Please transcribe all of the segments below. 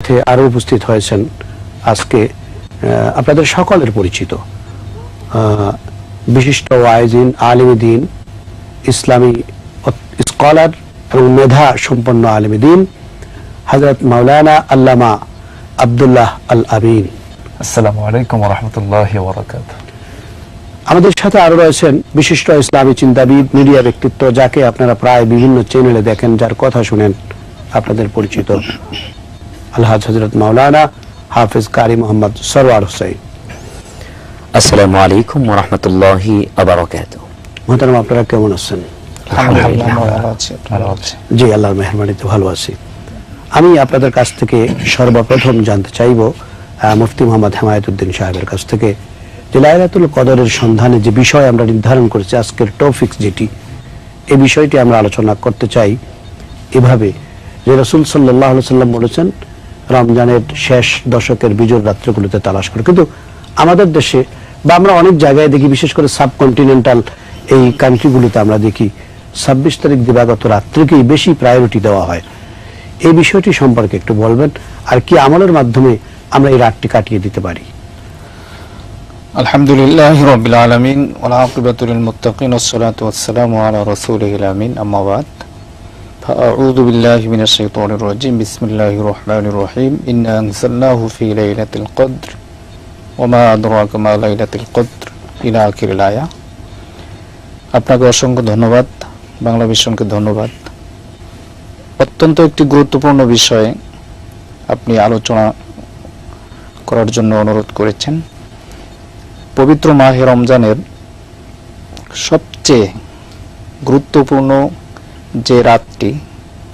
সাথে আরও উপস্থিত হয়েছেন আজকে আপনাদের সকলের পরিচিত বিশিষ্ট ওয়াইজিন আলিম দিন ইসলামী স্কলার এবং মেধা সম্পন্ন আলিম দিন হজরত মাওলানা আল্লামা আবদুল্লাহ আল আমিন আসসালামু আলাইকুম রহমতুল্লাহ আমাদের সাথে আরও রয়েছেন বিশিষ্ট ইসলামী চিন্তাবিদ মিডিয়া ব্যক্তিত্ব যাকে আপনারা প্রায় বিভিন্ন চ্যানেলে দেখেন যার কথা শুনেন আপনাদের পরিচিত। আলহাজ হজরত মাওলানা হাফিজ কারি মোহাম্মদ সরওয়ার হোসেন। আসসালামু আলাইকুম ওরহমতুল্লাহি আবরকাত মোহতারাম আপনারা কেমন আছেন? আলহামদুলিল্লাহ ভালো আছি ভালো আছি জি আল্লাহর মেহরবানিতে ভালো আছি। আমি আপনাদের কাছ থেকে সর্বপ্রথম জানতে চাইব মুফতি মোহাম্মদ হেমায়তুদ্দিন সাহেবের কাছ থেকে যে লাইলাতুল কদরের সন্ধানে যে বিষয় আমরা নির্ধারণ করেছি আজকের টপিক্স যেটি এই বিষয়টি আমরা আলোচনা করতে চাই। এভাবে যে রসুল সাল্লাহ সাল্লাম বলেছেন রমজানের শেষ দশকের বিজয় রাত্রিগুলোতে তালাশ করে। কিন্তু আমাদের দেশে বা আমরা অনেক জায়গায় দেখি, বিশেষ করে সাবকন্টিনেন্টাল এই কান্ট্রিগুলিতে আমরা দেখি, ছাব্বিশ তারিখ দিবাগত রাত্রিকেই বেশি প্রায়োরিটি দেওয়া হয়। এই বিষয়টি সম্পর্কে একটু বলবেন, আর কি আমলের মাধ্যমে আমরা এই রাতটি কাটিয়ে দিতে পারি? আলহামদুলিল্লাহ রবিল আলমিন ওলাকিবাত মুতাকিন ওসলাত ওসালাম আলা রসুলহ আমিন আম্মাবাদ فأعوذ بالله من الشيطان الرجيم بسم الله الرحمن الرحيم إنا أنزلناه في ليلة القدر وما أدراك ما ليلة القدر إلى آخر الآية আপনাকে অসংখ্য ধন্যবাদ বাংলা মিশনকে ধন্যবাদ অত্যন্ত একটি গুরুত্বপূর্ণ বিষয়ে আপনি আলোচনা করার জন্য অনুরোধ করেছেন পবিত্র মাহে রমজানের সবচেয়ে গুরুত্বপূর্ণ যে রাতটি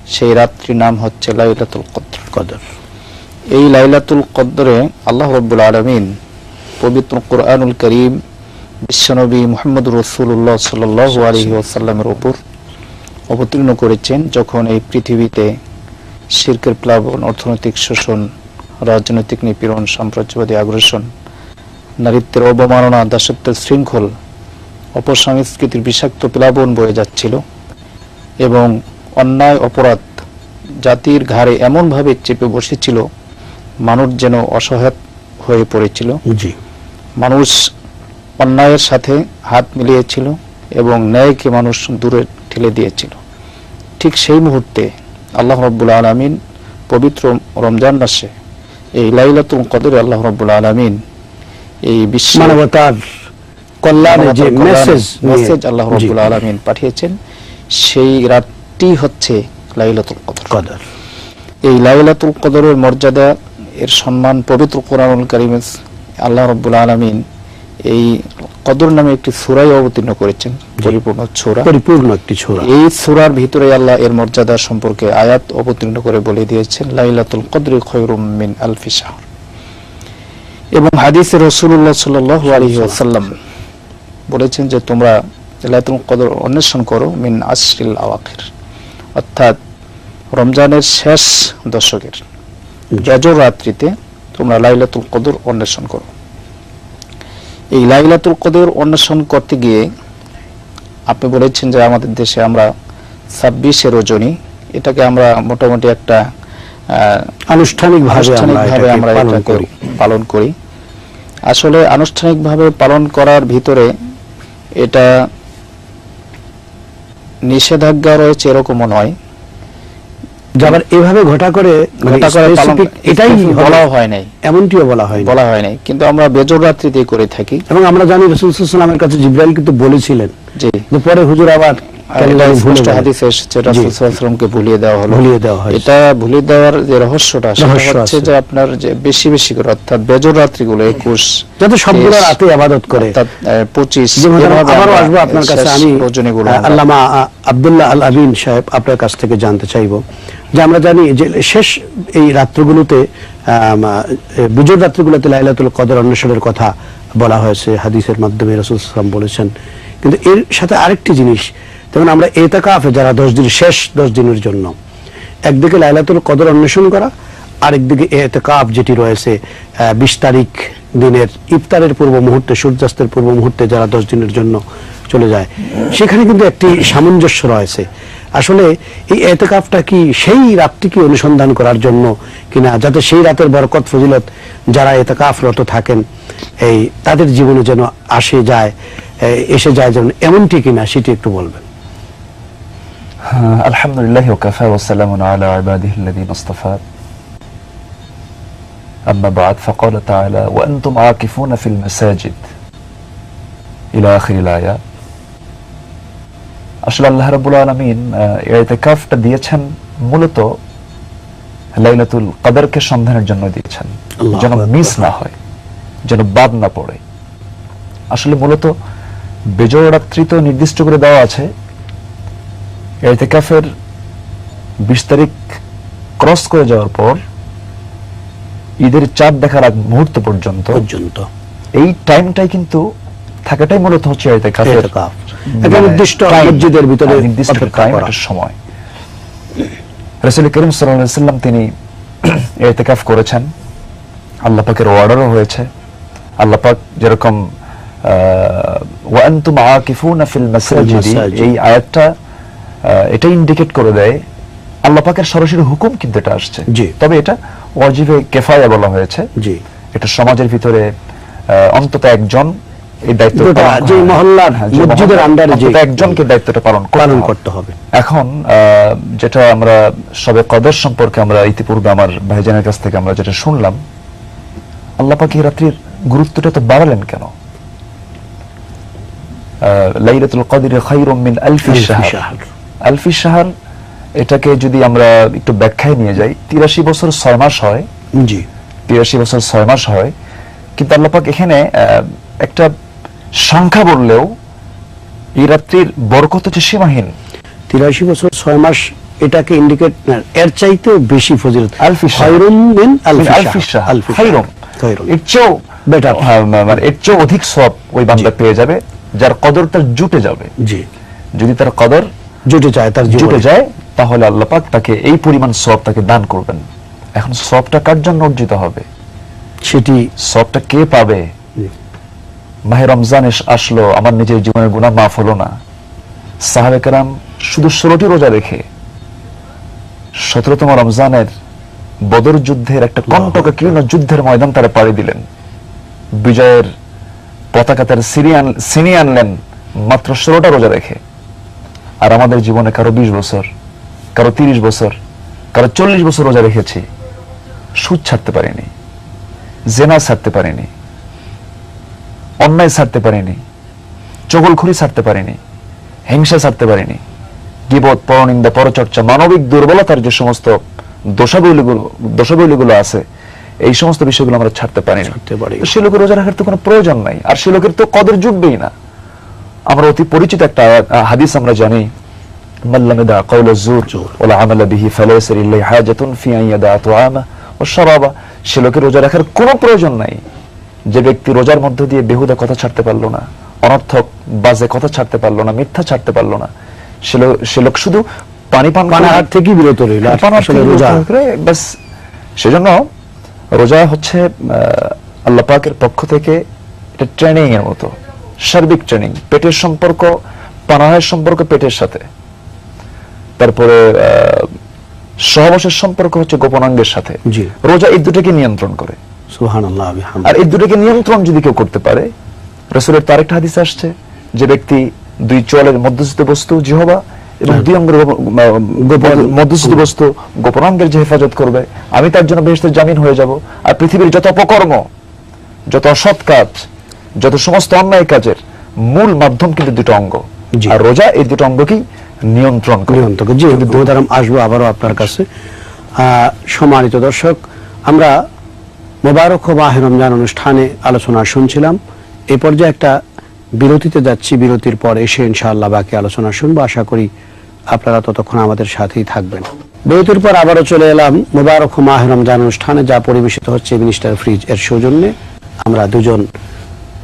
সেই রাত্রির নাম হচ্ছে লাইলাতুল কদ্র। কদর। এই লাইলাতুল কদ্রে আল্লাহ রব্বুল আলমিন পবিত্র কোরআনুল করিম বিশ্বনবী মোহাম্মদ রসুল্লাহ সাল আলহি ওসাল্লামের ওপর অবতীর্ণ করেছেন যখন এই পৃথিবীতে শির্কের প্লাবন অর্থনৈতিক শোষণ রাজনৈতিক নিপীড়ন সাম্রাজ্যবাদী আগ্রাসন নারীত্বের অবমাননা দাসত্বের শৃঙ্খল অপসংস্কৃতির বিষাক্ত প্লাবন বয়ে যাচ্ছিল। এবং অন্যায় অপরাধ জাতির ঘাড়ে এমনভাবে চেপে বসেছিল মানুষ যেন অসহায় হয়ে পড়েছিল। জি। মানুষ অন্যায়ের সাথে হাত মিলিয়েছিল এবং ন্যায়কে মানুষ দূরে ঠেলে দিয়েছিল। ঠিক সেই মুহূর্তে আল্লাহ রব্বুল আলমিন পবিত্র রমজান মাসে এই লাইলাতুল কদরে আল্লাহ রব্বুল আলমিন এই বিশ্ব মানবতার কল্যাণে যে মেসেজ মেসেজ আল্লাহ রব্বুল আলমিন পাঠিয়েছেন। সেই রাতটি হচ্ছে লাইলাতুল কদর। কদর। এই লাইলাতুল কদরের মর্যাদা এর সম্মান পবিত্র কোরআনুল কারিমে আল্লাহ রব্বুল আলমিন এই কদর নামে একটি সুরাই অবতীর্ণ করেছেন। পরিপূর্ণ ছোরা পরিপূর্ণ একটি ছোরা এই সুরার ভিতরে আল্লাহ এর মর্যাদা সম্পর্কে আয়াত অবতীর্ণ করে বলে দিয়েছেন লাইলাতুল কদরি খয়রুম মিন আলফি শাহর। এবং হাদিসে রসুল্লাহ সাল্লাল্লাহু আলাইহি ওয়াসাল্লাম বলেছেন যে তোমরা লাইলাতুল কদর অন্বেষণ করো মিন আশরিল আওয়াখির। অর্থাৎ রমজানের শেষ দশকের বেজর রাত্রিতে তোমরা লাইলাতুল কদর অন্বেষণ করো। এই লাইলাতুল কদর অন্বেষণ করতে গিয়ে আপনি বলেছেন যে আমাদের দেশে আমরা ছাব্বিশে রজনী এটাকে আমরা মোটামুটি একটা আহ, আনুষ্ঠানিকভাবে আমরা এটাকে আমরা পালন এটাকে করি। পালন করি। আসলে আনুষ্ঠানিকভাবে পালন করার ভিতরে এটা নিষেধাজ্ঞা রয়েছে এরকমও নয়। যে আবার এভাবে ঘটা করে মানে ঘটা করে এটাই বলা হয় নাই। এমনটিও বলা হয় বলা হয় নাই। কিন্তু আমরা বেজর রাত্রিতে করে থাকি। এবং আমরা জানি রসুল সাল্লামের কাছে জিব্রাইল কিন্তু বলেছিলেন যে পরে হুজুর আবার স্পষ্ট হাদিসে এসেছে রাসূল সাল্লাল্লাহু ভুলিয়ে দেওয়া হলো। ভুলিয়ে দেওয়া হয়েছে। এটা ভুলিয়ে দেওয়ার যে রহস্যটা সেটা হচ্ছে যে আপনার যে বেশি বেশি করে অর্থাৎ বেজর রাত্রিগুলো একুশ যাতে সবগুলো রাতে আবাদত করে। অর্থাৎ পঁচিশ যেমন এভাবে আবারও আমরা আসব আপনার কাছে শেষ আমি রজনীগুলো আহ, আল্লামা আহ, আব্দুল্লাহ আল আবিন সাহেব আপনার কাছ থেকে জানতে চাইব। যে আমরা জানি যে শেষ এই রাত্রগুলোতে বিজয় রাত্রিগুলোতে লাইলাতুল কদর অন্বেষণের কথা বলা হয়েছে হাদিসের মাধ্যমে রসুল সাল্লাম বলেছেন। কিন্তু এর সাথে আরেকটি জিনিস যেমন আমরা এতাকাফে যারা দশ দিন শেষ দশ দিনের জন্য, একদিকে লাইলাতুল কদর অন্বেষণ করা, আরেকদিকে এতেকাব যেটি রয়েছে বিশ তারিখ দিনের ইফতারের পূর্ব মুহূর্তে, সূর্যাস্তের পূর্ব মুহূর্তে যারা দশ দিনের জন্য চলে যায়। সেখানে কিন্তু একটি সামঞ্জস্য রয়েছে। আসলে এই এতেকাফটা কি সেই রাতটিকে অনুসন্ধান করার জন্য কিনা, যাতে সেই রাতের বরকত, ফজিলত যারা এতেকাফরত থাকেন, এই তাদের জীবনে যেন আসে যায় এসে যায় যেন এমনটি কিনা, সেটি একটু বলবেন। الحمد لله وكفى وسلام على عباده الذين اصطفى أما بعد فقال تعالى وأنتم عاكفون في المساجد إلى آخر الآية আসলে আল্লাহ রাবুল আলমিন এতেকাফটা দিয়েছেন মূলত লাইলাতুল কাদারকে সন্ধানের জন্য দিয়েছেন আল্লাহু যেন আকবার। মিস না হয় যেন বাদ না পড়ে আসলে মূলত বেজোড় রাত্রি তো নির্দিষ্ট করে দেওয়া আছে এতেকাফের বিশ তারিখ ক্রস করে যাওয়ার পর ঈদের চাঁদ দেখার আগ মুহূর্ত পর্যন্ত পর্যন্ত। এই টাইমটাই কিন্তু থাকাটাই মূলত হচ্ছে এতেকাফের। মানে একটা নির্দিষ্ট মসজিদের ভিতরে নির্দিষ্ট টাইম সময়। রসুল করিম সাল্লাল্লাহু সাল্লাম তিনি এতেকাফ করেছেন। আল্লাহ পাকের অর্ডারও হয়েছে। আল্লাহ পাক যেরকম ওয়ান্তুম আকিফুনা ফিল মাসাজিদি। এই আয়াতটা এটা ইন্ডিকেট করে দেয়। আল্লাহ পাকের সরাসরি হুকুম কিন্তু এটা আসছে। জি। তবে এটা ওয়াজিবে কেফায়া বলা হয়েছে। জি। এটা সমাজের ভিতরে অন্তত একজন এই দায়িত্ব গোটা পালন যে মহল্লার, হ্যাঁ, মসজিদের আন্ডারে যে- একজনকে দায়িত্বটা পালন পালন করতে হবে। এখন যেটা আমরা সবে কদর সম্পর্কে আমরা ইতিপূর্বে আমার ভাইজানের কাছ থেকে আমরা যেটা শুনলাম আল্লাহ পাক এই রাত্রির গুরুত্বটা তো বাড়ালেন কেন? আহ, লাইলাতুল কদরে খায়রুম মিন আলফি শাহর। আলফি শাহর এটাকে যদি আমরা একটু ব্যাখ্যায় নিয়ে যাই তিরাশি বছর ছয় মাস হয়। জি। তিরাশি বছর ছয় মাস হয়। কিন্তু আল্লাপাক এখানে একটা সংখ্যা বললেও এই রাত্রির বরকত হচ্ছে সীমাহীন। তিরাশি বছর ছয় মাস এটাকে ইন্ডিকেট এর চাইতেও বেশি ফজিলত। আলফি। খায়রুম মিন আলফি আলফি শাহর। শাহর, আলফি খায়রুম। এর চেয়েও Better. মানে এর চেয়েও অধিক সব ওই বান্দা পেয়ে যাবে যার কদর তার জুটে যাবে। জি। যদি তার কদর জুটে যায় তার জুটে যায় তাহলে আল্লাহ পাক তাকে এই পরিমাণ সব তাকে দান করবেন। এখন সবটা কার জন্য অর্জিত হবে? সেটি সবটা কে পাবে? মাহে রমজান আসলো আমার নিজের জীবনের গুণা মাফ হলো না। সাহাবে কেরাম শুধু ষোলোটি রোজা রেখে সতেরোতম রমজানের বদর যুদ্ধের একটা কণ্টকে কীর্ণ যুদ্ধের ময়দান তারা পাড়ি দিলেন। বিজয়ের পতাকা তার সিরিয়ান ছিনিয়ে আনলেন মাত্র ষোলোটা রোজা রেখে। আর আমাদের জীবনে কারও বিশ বছর কারও তিরিশ বছর কারও চল্লিশ বছর রোজা রেখেছি। সুদ ছাড়তে পারিনি জেনা ছাড়তে পারিনি অন্যায় ছাড়তে পারিনি চগলখুরি ছাড়তে পারিনি হিংসা ছাড়তে পারিনি গিবত পরনিন্দা পরচর্চা মানবিক দুর্বলতার যে সমস্ত দোষাবলীগুলো দোষাবলীগুলো আছে এই সমস্ত বিষয়গুলো আমরা ছাড়তে পারি। সে লোকের রোজা রাখার তো কোনো প্রয়োজন নাই আর সে লোকের তো কদর জুটবেই না। আমরা অতি পরিচিত একটা হাদিস আমরা জানি মাল্লাম দা সে লোকের রোজা রাখার কোনো প্রয়োজন নাই। যে ব্যক্তি রোজার মধ্য দিয়ে বেহুদা কথা ছাড়তে পারল না অনর্থক বাজে কথা ছাড়তে পারল না মিথ্যা ছাড়তে পারল না সে লোক শুধু পানি পান পানাহার থেকে বিরত রইল রোজা। বাস সেজন্য রোজা হচ্ছে আল্লাহ পাকের পক্ষ থেকে এটা ট্রেনিং এর মতো। সার্বিক ট্রেনিং পেটের সম্পর্ক পানাহারের সম্পর্ক পেটের সাথে। তারপরে সহবাসের সম্পর্ক হচ্ছে গোপনাঙ্গের সাথে। রোজা এই দুটোকে নিয়ন্ত্রণ করে। আর এই দুটোকে নিয়ন্ত্রণ যদি কেউ করতে পারে রসুলের তো আরেকটা হাদিস আসছে যে ব্যক্তি দুই চলের মধ্যস্থিত বস্তু জিহবা এবং দুই অঙ্গের মধ্যস্থিত বস্তু গোপনাঙ্গের যে হেফাজত করবে আমি তার জন্য বেহেশতের জামিন হয়ে যাব। আর পৃথিবীর যত অপকর্ম যত অসৎ কাজ যত সমস্ত অন্যায় কাজের মূল মাধ্যম কিন্তু দুটো অঙ্গ। আর রোজা এই দুটো অঙ্গকেই নিয়ন্ত্রণ নিয়ন্ত্রক। জি মোহতারাম আসব আবারও আপনার কাছে। সম্মানিত দর্শক আমরা মোবারক মাহে রমজান অনুষ্ঠানে আলোচনা শুনছিলাম। এই পর্যায়ে একটা বিরতিতে যাচ্ছি। বিরতির পর এসে ইনশাআল্লাহ বাকি আলোচনা শুনব। আশা করি আপনারা ততক্ষণ আমাদের সাথেই থাকবেন। বিরতির পর আবারও চলে এলাম মোবারক মাহে রমজান অনুষ্ঠানে যা পরিবেশিত হচ্ছে মিনিস্টার ফ্রিজ এর সৌজন্যে। আমরা দুজন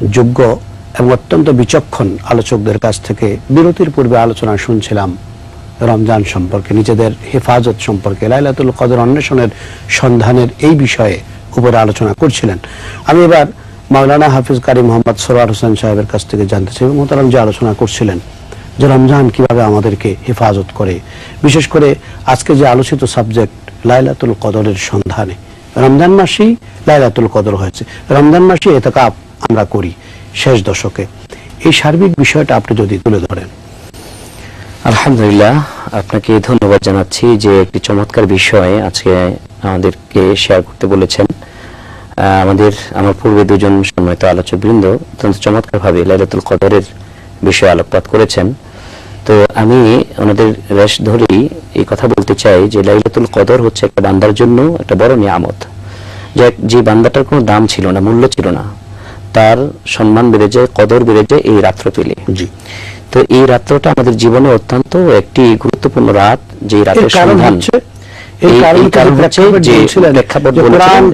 যোগ্য এবং অত্যন্ত বিচক্ষণ আলোচকদের কাছ থেকে বিরতির পূর্বে আলোচনা শুনছিলাম রমজান সম্পর্কে, নিজেদের হেফাজত সম্পর্কে, লাইলাতুল কদর অন্বেষণের সন্ধানের এই বিষয়ে উপরে আলোচনা করছিলেন। আমি এবার মাওলানা হাফিজ কারি মোহাম্মদ সরোয়ার হোসেন সাহেবের কাছ থেকে জানতে চাই মোহতারাম যে আলোচনা করছিলেন যে রমজান কীভাবে আমাদেরকে হেফাজত করে। বিশেষ করে আজকে যে আলোচিত সাবজেক্ট লাইলাতুল কদরের সন্ধানে। রমজান মাসেই লাইলাতুল কদর হয়েছে। রমজান মাসে এতেকাপ আমরা করি শেষ দশকে। এই সার্বিক বিষয়টা আপনি যদি তুলে ধরেন। আলহামদুলিল্লাহ, আপনাকে ধন্যবাদ জানাচ্ছি যে একটি চমৎকার বিষয় আজকে আমাদেরকে শেয়ার করতে বলেছেন। আমাদের, আমার পূর্বে দুজন সম্মানিত আলোচক বৃন্দ অত্যন্ত চমৎকার ভাবে লাইলাতুল কদরের বিষয়ে আলোকপাত করেছেন। তো আমি ওনাদের রেশ ধরেই এই কথা বলতে চাই যে লাইলাতুল কদর হচ্ছে একটা বান্দার জন্য একটা বড় নিয়ামত। যে বান্দাটার কোনো দাম ছিল না, মূল্য ছিল না তার সম্মান বেড়ে যায় কদর বেড়ে যায় এই রাত্র পেলে জি। তো এই রাত্রটা আমাদের জীবনে অত্যন্ত একটি গুরুত্বপূর্ণ রাত যে রাতের সন্ধান।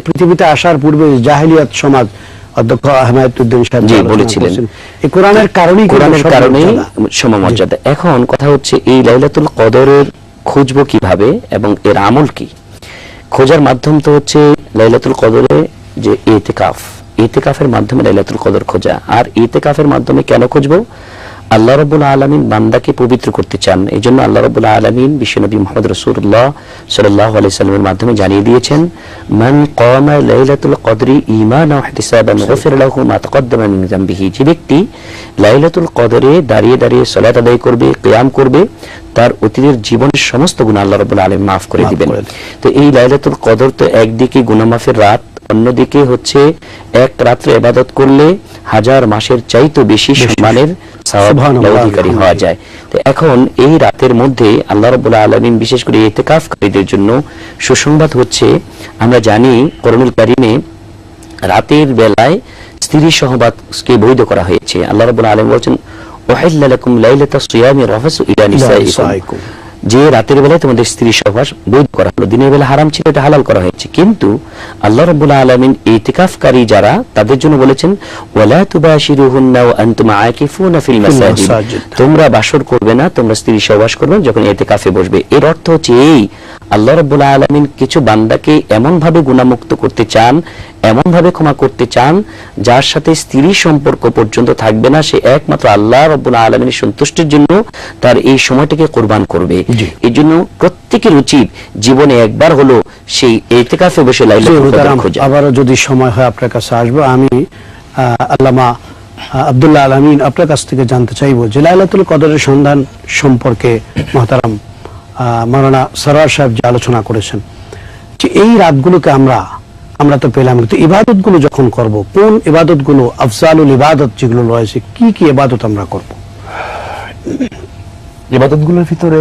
পৃথিবীতে আসার পূর্বে জাহিলিয়াত সমাজ অধ্যক্ষ সাহেব বলেছিলেন। এই কোরআনের কারণেই কোরআনের কারণেই। সমমর্যাদা। এখন কথা হচ্ছে এই লাইলাতুল কদরের খুঁজবো কীভাবে এবং এর আমল কি? খোঁজার মাধ্যম তো হচ্ছে লাইলাতুল কদরে যে এতেকাফ এতেকাফের মাধ্যমে লাইলাতুল কদর খোঁজা। আর এতেকাফের মাধ্যমে কেন খুঁজবো? আল্লাহ রবুল আলমিন বান্দাকে পবিত্র করতে চান। এই জন্য আল্লাহ রবুল আলমিন বিশ্বনবী মোহাম্মদ রসুল্লাহ সাল্লাহ আলাইসাল্লামের মাধ্যমে জানিয়ে দিয়েছেন মান কমা লাইলাতুল কদরি ইমান মিন যে ব্যক্তি লাইলাতুল কদরে দাঁড়িয়ে দাঁড়িয়ে সালাত আদায় করবে কিয়াম করবে তার অতীতের জীবনের সমস্ত গুনাহ আল্লাহ রাব্বুল আলামিন মাফ করে দিবেন। তো এই লাইলাতুল কদর তো একদিকে গুনাহ মাফের রাত অন্যদিকে হচ্ছে এক রাত্রে ইবাদত করলে হাজার মাসের চাইতে বেশি সম্মানের অধিকারী হওয়া যায়। তো এখন এই রাতের মধ্যে আল্লাহ আলামিন বিশেষ করে ইতিকাফকারীদের জন্য সুসংবাদ হচ্ছে আমরা জানি কোরআনুল কারিমে রাতের বেলায় স্ত্রী সহবাদকে বৈধ করা হয়েছে। আল্লাহ আলামিন বলেছেন লাকুম সিয়ামি রাফাসু ইলা নিসাইকুম। যে রাতের বেলায় তোমাদের স্ত্রী সহবাস বৈধ করা হলো দিনের বেলা হারাম ছিল এটা হালাল করা হয়েছে কিন্তু আল্লাহ রাব্বুল আলামিন ইতিকাফকারী যারা তাদের জন্য বলেছেন ওয়ালা তুবাশিরুহুন্না ওয়া আনতুম আকিফুনা ফিল মাসাজিদ মাসাজিদ। তোমরা বাসর করবে না তোমরা স্ত্রী সহবাস করবে যখন ইতিকাফে বসবে এর অর্থ হচ্ছে এই আল্লাহ রাব্বুল আলামিন কিছু বান্দাকে এমন ভাবে গুনাহমুক্ত করতে চান এমন ভাবে ক্ষমা করতে চান যার সাথে স্ত্রী সম্পর্ক পর্যন্ত থাকবে না সে একমাত্র আল্লাহ রাব্বুল আলামিনের সন্তুষ্টির জন্য তার এই সময়টাকে কোরবান করবে। এই জন্য প্রত্যেকের উচিত জীবনে একবার হলো সেই এতেকাফে বসে খোঁজা। আবারও যদি সময় হয় আপনার কাছে আসব আমি আল্লামা আব্দুল্লাহ আলমিন আপনার কাছ থেকে জানতে চাইব যে লাইলাতুল কদরের সন্ধান সম্পর্কে মহতারাম মাওলানা সরার সাহেব যে আলোচনা করেছেন। যে এই রাতগুলোকে আমরা আমরা তো পেলাম কিন্তু ইবাদতগুলো যখন করব কোন ইবাদতগুলো আফজালুল ইবাদত যেগুলো রয়েছে কি কি ইবাদত আমরা করব? ইবাদতগুলোর ভিতরে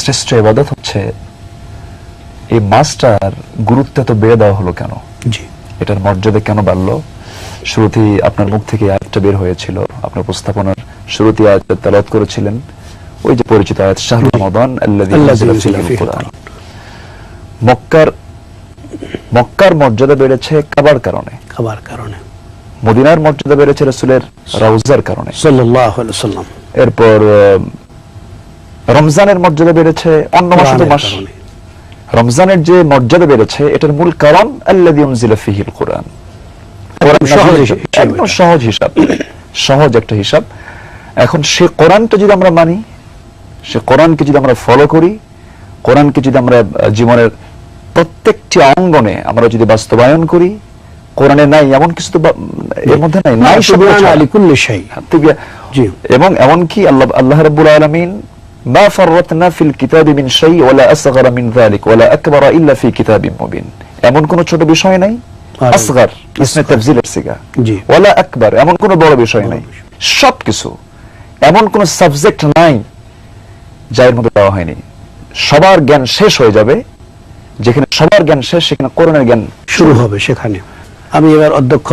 শ্রেষ্ঠ ইবাদত হচ্ছে এই মাসটার গুরুত্ব এত বেড়ে দেওয়া হলো কেন? জি। এটার মর্যাদা কেন বাড়লো? শুরুতেই আপনার মুখ থেকে আয়াতটা বের হয়েছিল। আপনার উপস্থাপনার শুরুতেই আয়াত তেলাওয়াত করেছিলেন। ওই যে পরিচিত আয়াত শাহরুল রমাদান। মক্কার মক্কার মর্যাদা বেড়েছে কাবার কারণে? খাবার কারণে। মদিনার মর্যাদা বেড়েছে রাসূলের রওজার কারণে। সাল্লাম এরপর রমজানের মর্যাদা বেড়েছে অন্য মাসে মাস। রমজানের যে মর্যাদা বেড়েছে এটার মূল কারণ কোরআন। একদম সহজ হিসাব। সহজ একটা হিসাব। এখন সে কোরআনটা যদি আমরা মানি সে কোরআনকে যদি আমরা ফলো করি কোরআনকে যদি আমরা জীবনের প্রত্যেকটি অঙ্গনে আমরা যদি বাস্তবায়ন করি কোরআনে নাই এমন কিছু তো এর মধ্যে নাই নাই জি। এবং আল্লাহ আল্লাহ রাব্বুল আলামিন মা ফাররাতনা ফিল কিতাবি মিন শাই ওয়ালা আসগরা মিন যালিক ওয়ালা আকবারা ইল্লা ফি কিতাবিন মুবিন। এমন কোন ছোট বিষয় নাই? আর- আসগর ইসমে তাফজিলের সিগা। জি। ওয়ালা আকবার এমন কোন বড় বিষয় নাই। সবকিছু। এমন কোন সাবজেক্ট নাই যা এর মধ্যে দেওয়া হয়নি। সবার জ্ঞান শেষ হয়ে যাবে। যেখানে সবার জ্ঞান শেষ সেখানে কোরআনের জ্ঞান শুরু হবে সেখানে। আমি এবার অধ্যক্ষ